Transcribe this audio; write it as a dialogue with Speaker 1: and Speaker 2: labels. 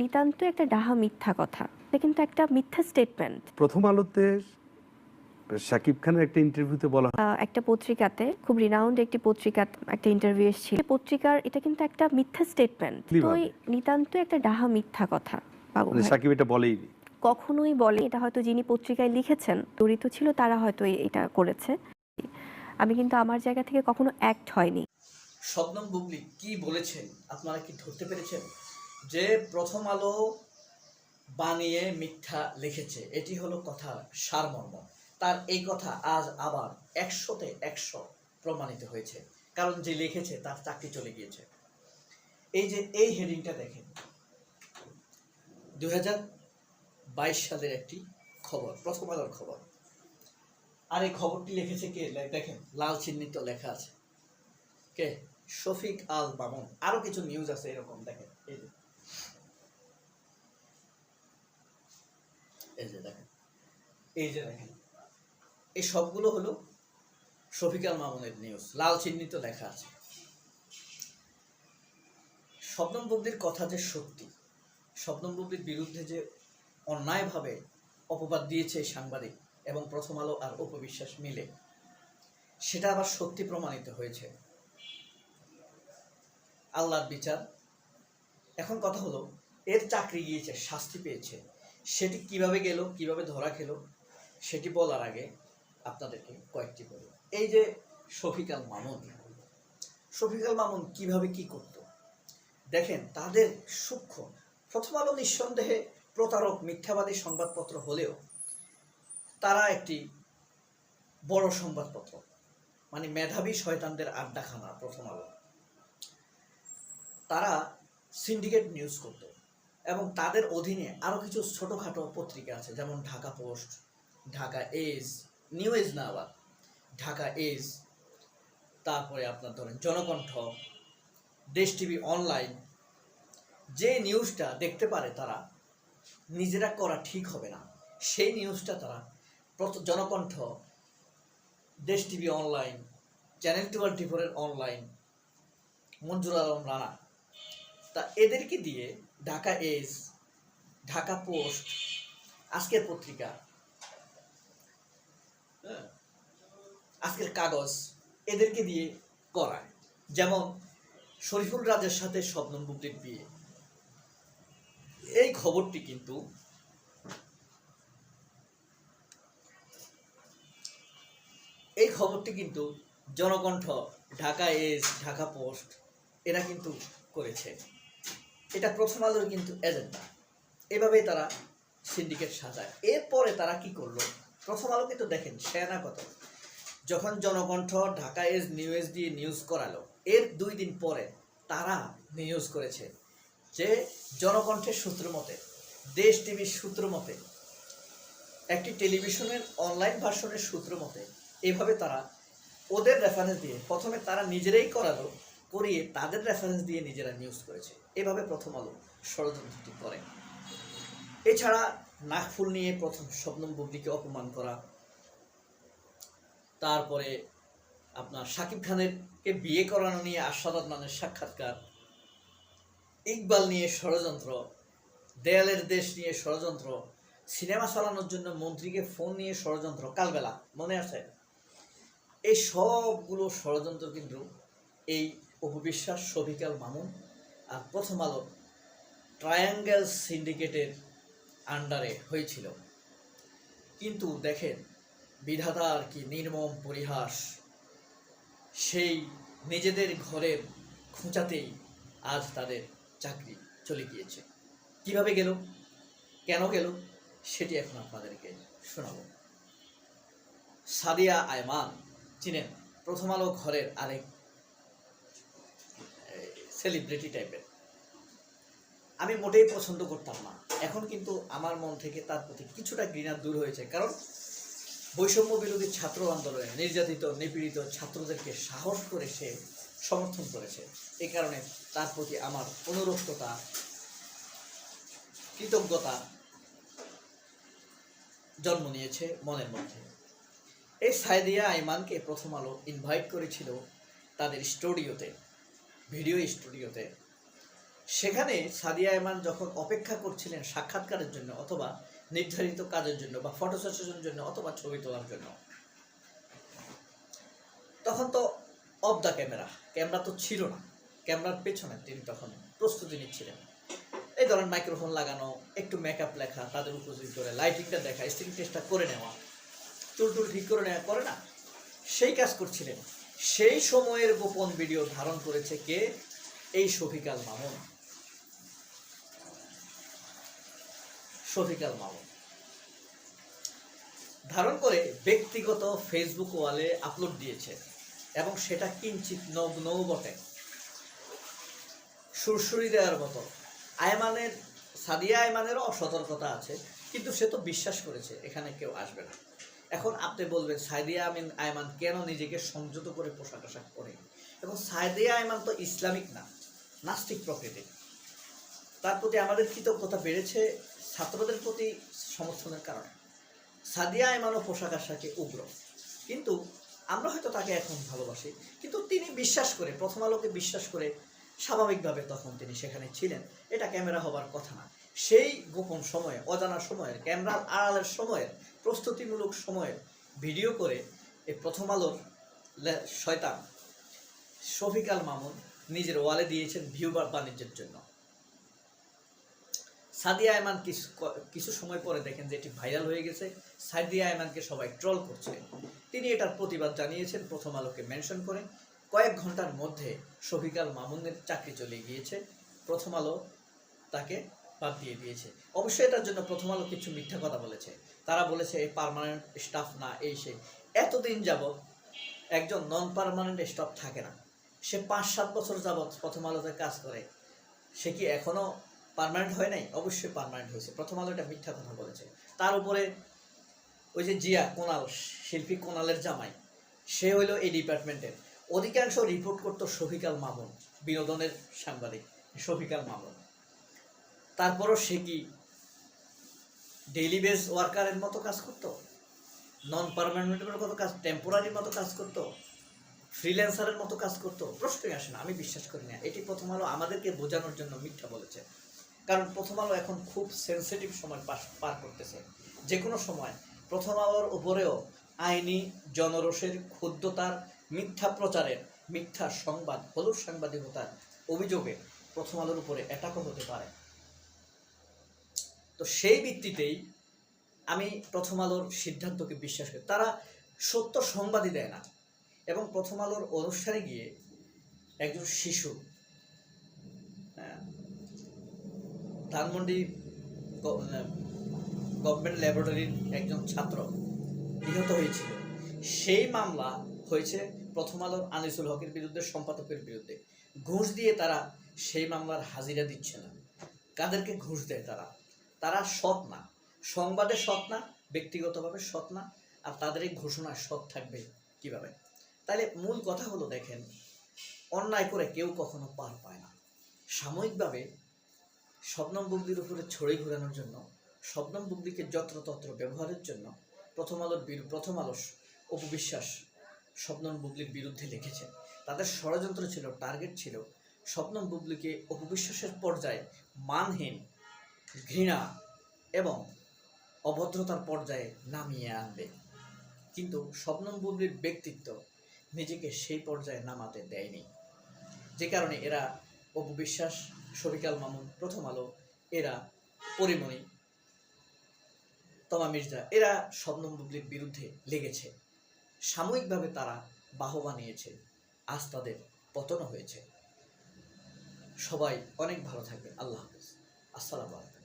Speaker 1: নিতান্ত একটা ডাহা মিথ্যা কথা। এটা কিন্তু একটা মিথ্যা স্টেটমেন্ট
Speaker 2: প্রথম আলোতে শাকিব খানের একটা ইন্টারভিউতে বলা
Speaker 1: একটা পত্রিকাতে খুব রিনাউন্ড একটি পত্রিকা একটা ইন্টারভিউ এসেছিল। পত্রিকার এটা কিন্তু একটা মিথ্যা স্টেটমেন্ট তো? নিতান্ত একটা ডাহা মিথ্যা কথা বাবু
Speaker 2: মানে। শাকিব এটা বলেই
Speaker 1: কখনোই বলে এটা হয়তো যিনি পত্রিকায় লিখেছেন জড়িত ছিল তারা হয়তো এটা করেছে। আমি কিন্তু আমার জায়গা থেকে কখনো অ্যাক্ট হয়নি।
Speaker 3: শবনম বুবলি কি বলেছেন? আপনারা কি ধরতে পেরেছেন? যে প্রথম আলো বানিয়ে মিথ্যা লিখেছে, এটি হলো কথা সারমর্ম। তার এই কথা আজ আবার একশোতে একশো প্রমাণিত হয়েছে। কারণ যে লিখেছে, তার চাকরি চলে গিয়েছে। এই যে, এই হেডিংটা দেখেন। দুই বাইশ সালের একটি খবর, প্রথম আলোর খবর। আর এই খবরটি লিখেছে কে? দেখেন, লাল চিহ্নিত লেখা আছে। কে? শফিক আল মামুন আরও কিছু নিউজ আছে এরকম, দেখেন। এই যে দেখেন। এই যে দেখেন। এই সবগুলো হলো শফিক আল মামুনের নিউজ লাল চিহ্নিত লেখা আছে। স্বপ্নম বুবলির কথা যে সত্যি স্বপ্নম বুবলির বিরুদ্ধে যে অন্যায়ভাবে অপবাদ দিয়েছে সাংবাদিক এবং প্রথম আলো আর উপবিশ্বাস মিলে, সেটা আবার সত্যি প্রমাণিত হয়েছে। আল্লাহর বিচার। এখন কথা হলো, এর চাকরি গিয়েছে, শাস্তি পেয়েছে। সেটি কীভাবে গেল, কীভাবে ধরা খেলো, সেটি বলার আগে আপনাদেরকে কয়েকটি বলি। এই যে শফিকাল মামুন শফিকাল মামুন কীভাবে কি করত? দেখেন, তাদের সূক্ষ্ম, প্রথম আলো নিঃসন্দেহে প্রতারক, মিথ্যাবাদী সংবাদপত্র হলেও তারা একটি বড় সংবাদপত্র মানে মেধাবী শয়তানদের আড্ডাখানা প্রথম আলো। তারা সিন্ডিকেট নিউজ করত। এবং তাদের অধীনে আরও কিছু ছোটোখাটো পত্রিকা আছে, যেমন Dhaka Post, Dhaka Age, New Age না আবার, ঢাকা এজ, তারপরে আপনার ধরেন জনকণ্ঠ, দেশ টিভি অনলাইন, যে নিউজটা দেখতে পারে তারা, নিজেরা করা ঠিক হবে না। সেই নিউজটা তারা Janakantha, Desh TV online, channel twenty ফোরের অনলাইন, মঞ্জুর আলম রানা, তা এদেরকে দিয়ে ঢাকা এজ ঢাকা পোস্ট আজকের পত্রিকা। হ্যাঁ, আজকের কাগজ এদেরকে দিয়ে করায় যেমন শরীফুল রাজের সাথে শবনম বুবলির বিয়ে। এই খবরটি কিন্তু এই খবরটি কিন্তু জনকণ্ঠ ঢাকা এজ ঢাকা পোস্ট এরা কিন্তু করেছে। এটা প্রথম আলোর কিন্তু এজেন্ডা। এভাবেই তারা সিন্ডিকেট সাজায়। এরপরে তারা কি করল? প্রথম আলো কিন্তু দেখেন, সেনা কত যখন জনকণ্ঠ ঢাকা এজ নিউজ দিয়ে নিউজ করালো, এর দুই দিন পরে তারা নিউজ করেছে যে জনকণ্ঠের সূত্র মতে, দেশ টিভির সূত্র মতে, একটি টেলিভিশনের অনলাইন ভার্সনের সূত্র মতে, এভাবে তারা ওদের রেফারেন্স দিয়ে প্রথমে তারা নিজেরাই করালো করিয়ে তাদের রেফারেন্স দিয়ে নিজেরা নিউজ করেছে। এভাবে প্রথম আলো ষড়যন্ত্রটি করে। এছাড়া নাকফুল নিয়ে প্রথম শবনম বুবলিকে অপমান করা। তারপরে আপনার শাকিব খানের কে বিয়ে করানো নিয়ে আশাদ আদনানের সাক্ষাৎকার। ইকবাল নিয়ে ষড়যন্ত্র। দেয়ালের দেশ নিয়ে ষড়যন্ত্র। সিনেমা চালানোর জন্য মন্ত্রীকে ফোন নিয়ে ষড়যন্ত্র। কালবেলা, মনে আছে? এই সবগুলো ষড়যন্ত্র কিন্তু এই উপবিশ্বাস শফিকাল মামুন, আর প্রথম আলো ট্রায়াঙ্গেল সিন্ডিকেটের আন্ডারে হয়েছিল। কিন্তু দেখেন বিধাতার কি নির্মম পরিহাস, সেই নিজেদের ঘরের খোঁচাতেই আজ তাদের চাকরি চলে গিয়েছে। কীভাবে গেল? কেন গেল? সেটি এখন আপনাদেরকে শোনাবো। সাদিয়া আয়মান, চিনেন, প্রথম আলো ঘরের আরেক সেলিব্রিটি টাইপের আমি মোটেই পছন্দ করতাম না। এখন কিন্তু আমার মন থেকে তার প্রতি কিছুটা ঘৃণা দূর হয়েছে। কারণ বৈষম্য বিরোধী ছাত্র আন্দোলনে নির্যাতিত, নিপীড়িত ছাত্রদেরকে সাহস করে সে সমর্থন করেছে। এই কারণে তার প্রতি আমার অনুরক্ততা, কৃতজ্ঞতা জন্ম নিয়েছে মনের মধ্যে। এই সাইদিয়া আইমানকে প্রথম আলো ইনভাইট করেছিল তাদের স্টুডিওতে। ভিডিও স্টুডিওতে। সেখানে সাদিয়া এমান যখন অপেক্ষা করছিলেন সাক্ষাৎকারের জন্য অথবা নির্ধারিত কাজের জন্য বা ফটো সেশনের জন্য অথবা ছবি তোলার জন্য। তখন তো অফ দ্য ক্যামেরা ক্যামেরা তো ছিল না, ক্যামেরার পেছনে তিনি তখন প্রস্তুতি নিচ্ছিলেন। এই ধরেন মাইক্রোফোন লাগানো, একটু মেকআপ লেখা, তাদের উপযোগী করে লাইটিংটা দেখা স্ক্রিন টেস্টটা করে নেওয়া, চুল টুল ঠিক করে নেওয়া, করে না, সেই কাজ করছিলেন। সেই সময়ের গোপন ভিডিও ধারণ করেছে কে? এই শফিকাল মামুন। শফিকাল মামুন। ধারণ করে ব্যক্তিগত ফেসবুক ওয়ালে আপলোড দিয়েছে এবং সেটা কিঞ্চিত নগ্ন বটে। সুরসুরি দেওয়ার মতো। আয়মানের, সাদিয়া আয়মানেরও অসতর্কতা আছে, কিন্তু সে তো বিশ্বাস করেছে, এখানে কেউ আসবে না। এখন আপনি বলবেন, সাইদিয়া আমিন আয়মান কেন নিজেকে সংযত করে পোশাক আশাক করে এবং সাইদিয়া আয়মান তো ইসলামিক না, নাস্তিক প্রকৃতির। তার প্রতি আমাদের কৃতজ্ঞতা বেড়েছে ছাত্রদের প্রতি সমর্থনের কারণে। সাদিয়া আয়মানও পোশাক আশাকে উগ্র। কিন্তু আমরা হয়তো তাকে এখন ভালোবাসি, কিন্তু তিনি বিশ্বাস করে, প্রথম আলোকে বিশ্বাস করে স্বাভাবিকভাবে তখন তিনি সেখানে ছিলেন। এটা ক্যামেরা হবার কথা না। সেই গোপন সময়ে, অজানা সময়ের, ক্যামেরার আড়ালের সময়ের প্রস্তুতিমূলক সময়ের ভিডিও করে এই প্রথম আলোর শয়তান শফিকাল মামুন নিজের ওয়ালে দিয়েছেন ভিউ বা বাণিজ্যের জন্য। সাদিয়া আয়মান কিছু কিছু সময় পরে দেখেন যে এটি ভাইরাল হয়ে গেছে। সাদিয়া আয়মানকে সবাই ট্রল করছে। তিনি এটার প্রতিবাদ জানিয়েছেন, প্রথম আলোকে মেনশন করে। কয়েক ঘণ্টার মধ্যে শফিকাল মামুনের চাকরি চলে গিয়েছে। প্রথম আলো তাকে বাদ দিয়ে দিয়েছে। অবশ্যই এটার জন্য প্রথম আলো কিছু মিথ্যা কথা বলেছে। তারা বলেছে, এই পার্মানেন্ট স্টাফ না, এই সে। এতদিন যাবৎ একজন নন পারমানেন্ট স্টাফ থাকে না। সে পাঁচ সাত বছর যাবৎ প্রথম আলোতে কাজ করে। সে কি এখনও পারমানেন্ট হয় নাই? অবশ্যই পারমানেন্ট হয়েছে। প্রথম আলো এটা মিথ্যা কথা বলেছে। তার উপরে ওই যে জিয়া কোনাল, শিল্পী কোনালের জামাই, সে হইল এই ডিপার্টমেন্টের। অধিকাংশ রিপোর্ট করতো শফিকাল মামুন, বিনোদনের সাংবাদিক, শফিকাল মামুন। তারপরও সে কি ডেইলি বেস ওয়ার্কারের মতো কাজ করতো? নন পারমানেন্টের মতো কাজ টেম্পোরারির মতো কাজ করতো? ফ্রিল্যান্সারের মতো কাজ করতো? প্রশ্নই আসে না, আমি বিশ্বাস করি না। এটি প্রথম আলো আমাদেরকে বোঝানোর জন্য মিথ্যা বলেছে। কারণ প্রথম আলো এখন খুব সেন্সিটিভ সময় পাস, পার করতেছে। যে কোনো সময়, প্রথম আলোর উপরেও আইনি জনরোষের ক্ষুদ্রতার মিথ্যা প্রচারের, মিথ্যা সংবাদ, হলুদ সাংবাদিকতার অভিযোগে প্রথম আলোর উপরে অ্যাটাকও হতে পারে। তো সেই ভিত্তিতেই আমি প্রথম আলোর সিদ্ধান্তকে বিশ্বাস করি। তারা সত্য সংবাদই দেয় না। এবং প্রথম আলোর অনুষ্ঠানে গিয়ে একজন শিশু হ্যাঁ, ধানমন্ডি গভর্নমেন্ট ল্যাবরেটরির একজন ছাত্র নিহত হয়েছিল। সেই মামলা হয়েছে প্রথম আলোর আনিসুল হকের বিরুদ্ধে সম্পাদকের বিরুদ্ধে। ঘুষ দিয়ে তারা সেই মামলার হাজিরা দিচ্ছে না। কাদেরকে ঘুষ দেয় তারা? তারা সৎ না। সংবাদে সৎ না, ব্যক্তিগতভাবে সৎ না, আর তাদের এই ঘোষণা সৎ থাকবে কীভাবে? তাহলে মূল কথা হলো দেখেন, অন্যায় করে কেউ কখনো পার পায় না। সাময়িকভাবে শবনম বুগদির উপরে ছড়ি ঘোরানোর জন্য, শবনম বুগদিকে যত্রতত্র ব্যবহারের জন্য প্রথম আলোর বিরু প্রথম আলো অপবিশ্বাস শবনম বুগলির বিরুদ্ধে লিখেছে। তাদের ষড়যন্ত্র ছিল টার্গেট ছিল। শবনম বুগলিকে অপবিশ্বাসের পর্যায়ে মানহীন ঘৃণা এবং অভদ্রতার পর্যায়ে নামিয়ে আনবে। কিন্তু শবনম বুবলির ব্যক্তিত্ব নিজেকে সেই পর্যায়ে নামাতে দেয়নি। যে কারণে এরা অপবিশ্বাস শফিকাল মামুন, প্রথম আলো, এরা পরিমণি, তমা মির্জা, এরা শবনম বুবলির বিরুদ্ধে লেগেছে। সাময়িকভাবে তারা বাহবা নিয়েছে। আজ তাদের পতনও হয়েছে। সবাই অনেক ভালো থাকবেন। আল্লাহ হাফিজ। আসসালামু আলাইকুম।